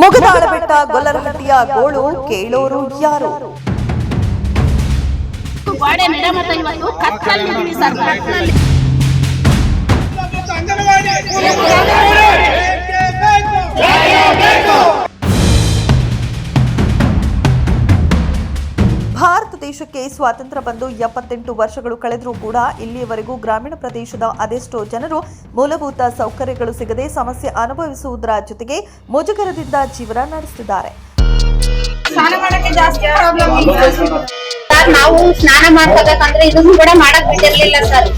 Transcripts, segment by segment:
ಮುಗದಾಳ ಬೆಟ್ಟ ಗೊಲ್ಲರಹಟ್ಟಿಯ ಗೋಳು ಕೇಳೋರು ಯಾರು? ಗೋಡೆ ಮತ್ತೆ ಇವತ್ತು. ಕತ್ತಲ್ಲಿ ಸರ್ ಕತ್ತಲಲ್ಲಿ ದೇಶಕ್ಕೆ ಸ್ವಾತಂತ್ರ್ಯ ಬಂದು ಎಪ್ಪತ್ತೆಂಟು ವರ್ಷಗಳು ಕಳೆದರೂ ಕೂಡ ಇಲ್ಲಿಯವರೆಗೂ ಗ್ರಾಮೀಣ ಪ್ರದೇಶದ ಅದೆಷ್ಟೋ ಜನರು ಮೂಲಭೂತ ಸೌಕರ್ಯಗಳು ಸಿಗದೆ ಸಮಸ್ಯೆ ಅನುಭವಿಸುವುದರ ಜೊತೆಗೆ ಮುಜುಗರದಿಂದ ಜೀವನ ನಡೆಸುತ್ತಿದ್ದಾರೆ. ಸ್ನಾನ ಮಾಡಕ್ಕೆ ಜಾಸ್ತಿ ಪ್ರಾಬ್ಲಮ್ ಸರ್ ನಾವು ಸ್ನಾನ ಮಾಡ್ಕೋಬೇಕಂದ್ರೆ ಇದನ್ನು ಕೂಡ ಮಾಡಕ್ ಬಿಟ್ಟಿರ್ಲಿಲ್ಲ ಸರ್.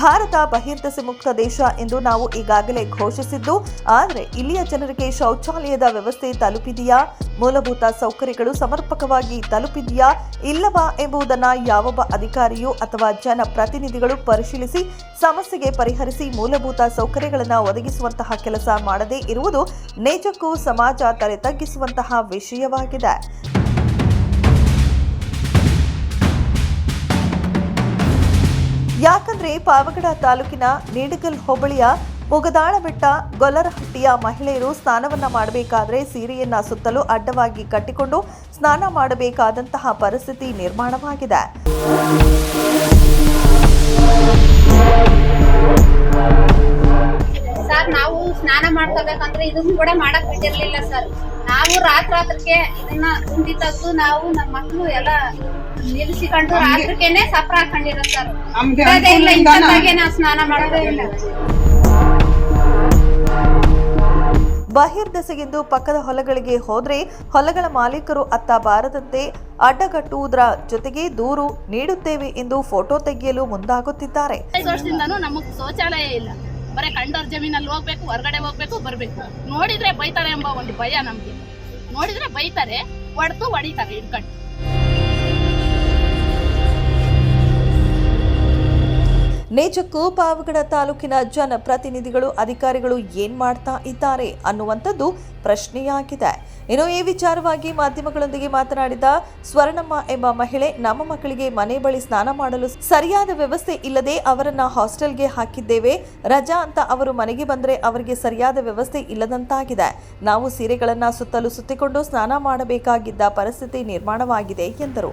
ಭಾರತ ಬಹಿರ್ದೆಸೆ ಮುಕ್ತ ದೇಶ ಎಂದು ನಾವು ಈಗಾಗಲೇ ಘೋಷಿಸಿದ್ದು. ಆದರೆ ಇಲ್ಲಿಯ ಜನರಿಗೆ ಶೌಚಾಲಯದ ವ್ಯವಸ್ಥೆ ತಲುಪಿದೆಯಾ? ಮೂಲಭೂತ ಸೌಕರ್ಯಗಳು ಸಮರ್ಪಕವಾಗಿ ತಲುಪಿದೆಯಾ? ಇಲ್ಲವಾ ಎಂಬುದನ್ನು ಯಾವೊಬ್ಬ ಅಧಿಕಾರಿಯೂ ಅಥವಾ ಜನಪ್ರತಿನಿಧಿಗಳು ಪರಿಶೀಲಿಸಿ, ಸಮಸ್ಯೆಗೆ ಪರಿಹರಿಸಿ ಮೂಲಭೂತ ಸೌಕರ್ಯಗಳನ್ನು ಒದಗಿಸುವಂತಹ ಕೆಲಸ ಮಾಡದೇ ಇರುವುದು ನಿಜಕ್ಕೂ ಸಮಾಜ ತಲೆ ತಗ್ಗಿಸುವಂತಹ ವಿಷಯವಾಗಿದೆ. ಯಾಕಂದ್ರೆ ಪಾವಗಡ ತಾಲೂಕಿನ ನೀಡಗಲ್ ಹೋಬಳಿಯ ಮುಗದಾಳ ಬೆಟ್ಟ ಗೊಲ್ಲರಹಟ್ಟಿಯ ಮಹಿಳೆಯರು ಸ್ನಾನವನ್ನ ಮಾಡಬೇಕಾದ್ರೆ ಸೀರೆಯನ್ನ ಸುತ್ತಲೂ ಅಡ್ಡವಾಗಿ ಕಟ್ಟಿಕೊಂಡು ಸ್ನಾನ ಮಾಡಬೇಕಾದಂತಹ ಪರಿಸ್ಥಿತಿ ನಿರ್ಮಾಣವಾಗಿದೆ. ಸರ್, ನಾವು ಸ್ನಾನ ಮಾಡ್ಕೋಬೇಕಂದ್ರೆ ಇದನ್ನು ಕೂಡ ಮಾಡಕ್ ಬಿಟ್ಟಿರ್ಲಿಲ್ಲ ಸರ್. ನಾವು ರಾತ್ರಿ ರಾತ್ರಕ್ಕೆ ಇದನ್ನ ತುಂಬಿ ತಂದು ನಾವು ನಮ್ಮ ಮಕ್ಕಳು ಎಲ್ಲ ನಿಲ್ಸಿಕೊಂಡು ರಾತ್ರಿಕೆನೆ ಸಪ್ರ ಹಾಕೊಂಡಿರೋ ಸರ್. ನಮ್ಗೆ ಬಿಡೋದೇ ಇಲ್ಲ ಇಂಥದ್ದಾಗೆ ನಾವು ಸ್ನಾನ ಮಾಡೋದೇ ಇಲ್ಲ. ಬಹಿರ್ದೆಸೆಗೆಂದು ಪಕ್ಕದ ಹೊಲಗಳಿಗೆ ಹೋದ್ರೆ ಹೊಲಗಳ ಮಾಲೀಕರು ಅತ್ತ ಬಾರದಂತೆ ಅಡ್ಡಗಟ್ಟುವುದರ ಜೊತೆಗೆ ದೂರು ನೀಡುತ್ತೇವೆ ಎಂದು ಫೋಟೋ ತೆಗೆಯಲು ಮುಂದಾಗುತ್ತಿದ್ದಾರೆ. ನಮಗ್ ಶೌಚಾಲಯ ಇಲ್ಲ. ಬರೀ ಕಂಡೋರ್ ಜಮೀನಲ್ಲಿ ಹೋಗ್ಬೇಕು ಹೊರಗಡೆ ಹೋಗ್ಬೇಕು ಬರ್ಬೇಕು. ನೋಡಿದ್ರೆ ಬೈತಾರೆ ಎಂಬ ಒಂದು ಭಯ ನಮ್ಗೆ. ನೋಡಿದ್ರೆ ಬೈತಾರೆ ಹೊಡೆದು ಹೊಡಿತಾರೆ ಹಿಡ್ಕೊಂಡು. ನಿಜಕ್ಕೂ ಪಾವಗಡ ತಾಲೂಕಿನ ಜನಪ್ರತಿನಿಧಿಗಳು ಅಧಿಕಾರಿಗಳು ಏನ್ ಮಾಡ್ತಾ ಇದ್ದಾರೆ ಅನ್ನುವಂಥದ್ದು ಪ್ರಶ್ನೆಯಾಗಿದೆ. ಇನ್ನು ಈ ವಿಚಾರವಾಗಿ ಮಾಧ್ಯಮಗಳೊಂದಿಗೆ ಮಾತನಾಡಿದ ಸ್ವರ್ಣಮ್ಮ ಎಂಬ ಮಹಿಳೆ ನಮ್ಮ ಮಕ್ಕಳಿಗೆ ಮನೆ ಬಳಿ ಸ್ನಾನ ಮಾಡಲು ಸರಿಯಾದ ವ್ಯವಸ್ಥೆ ಇಲ್ಲದೆ ಅವರನ್ನ ಹಾಸ್ಟೆಲ್ಗೆ ಹಾಕಿದ್ದೇವೆ. ರಜಾ ಅಂತ ಅವರು ಮನೆಗೆ ಬಂದರೆ ಅವರಿಗೆ ಸರಿಯಾದ ವ್ಯವಸ್ಥೆ ಇಲ್ಲದಂತಾಗಿದೆ. ನಾವು ಸೀರೆಗಳನ್ನ ಸುತ್ತಲೂ ಸುತ್ತಿಕೊಂಡು ಸ್ನಾನ ಮಾಡಬೇಕಾಗಿದ್ದ ಪರಿಸ್ಥಿತಿ ನಿರ್ಮಾಣವಾಗಿದೆ ಎಂದರು.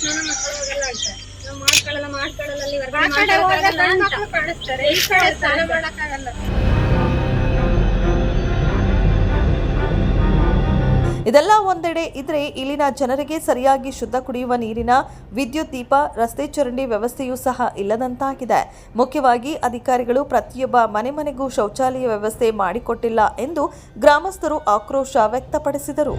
ಸ್ನಾನ ಮಾಡ್ಕೊಳ್ಳೋದೆಲ್ಲ ಮಾಡ್ಕೊಳ್ಳಲ್ಲ ಮಾಡ್ಕೊಳ್ಳಲ್ಲ ಅಲ್ಲಿ ಹೊರ್ಗಡೆ ಮಾಡ್ಕೊಳ್ಳೋದಲ್ಲ ಅಂತ. ಕಾಣಿಸ್ತಾರೆ. ಈ ಕಡೆ ಸ್ನಾನ ಮಾಡಕ್ಕಾಗಲ್ಲ. ಇದೆಲ್ಲ ಒಂದೆಡೆ ಇದ್ರೆ ಇಲ್ಲಿನ ಜನರಿಗೆ ಸರಿಯಾಗಿ ಶುದ್ಧ ಕುಡಿಯುವ ನೀರಿನ ವಿದ್ಯುತ್ ದೀಪ ರಸ್ತೆ ಚರಂಡಿ ವ್ಯವಸ್ಥೆಯೂ ಸಹ ಇಲ್ಲದಂತಾಗಿದೆ. ಮುಖ್ಯವಾಗಿ ಅಧಿಕಾರಿಗಳು ಪ್ರತಿಯೊಬ್ಬ ಮನೆ ಮನೆಗೂ ಶೌಚಾಲಯ ವ್ಯವಸ್ಥೆ ಮಾಡಿಕೊಟ್ಟಿಲ್ಲ ಎಂದು ಗ್ರಾಮಸ್ಥರು ಆಕ್ರೋಶ ವ್ಯಕ್ತಪಡಿಸಿದರು.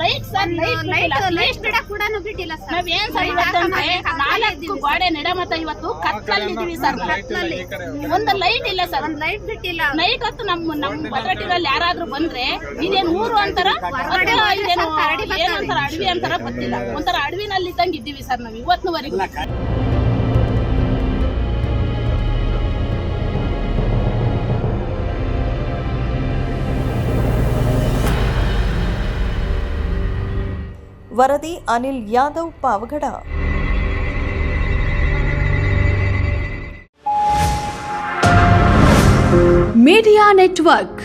ಲೈಟ್ ಸರ್ ಲೈಟ್ ಲೈಟ್ ಬಿಟ್ಟಿಲ್ಲ. ಲೈಟ್ ಬಿಡಕ್ ಕೂಡ ಬಿಟ್ಟಿಲ್ಲ ಸರ್. ನಾವ್ ಏನ್ ಸರ್ ಇವತ್ತಂದ್ರೆ ನಾಲ್ಕು ಗೋಡೆ ನೆಡ ಮತ್ತೆ ಇವತ್ತು ಕತ್ತಲ್ಲಿದ್ದೀವಿ ಸರ್. ಕತ್ತಲ್ಲಿ ಒಂದು ಲೈಟ್ ಇಲ್ಲ ಸರ್. ಒಂದ್ ಲೈಟ್ ಬಿಟ್ಟಿಲ್ಲ. ನೈಟ್ ಹೊತ್ತು ನಮ್ಮ ನಮ್ಮ ಭದ್ರಟಿನಲ್ಲಿ ಯಾರಾದ್ರೂ ಬಂದ್ರೆ ಇದೇನ್ ಊರು ಅಂತಾರ? ಇದೇನು ಏನು ಅಂತಾರ ಅಡವಿ ಅಂತಾರ ಗೊತ್ತಿಲ್ಲ. ಒಂಥರ ಅಡವಿನಲ್ಲಿ ಇದ್ದಂಗೆ ಇದ್ದೀವಿ ಸರ್ ನಾವು ಇವತ್ತಿನವರೆಗೂ. ವರದಿ ಅನಿಲ್ ಯಾದವ್ ಪಾವಗಡ ಮೀಡಿಯಾ ನೆಟ್ವರ್ಕ್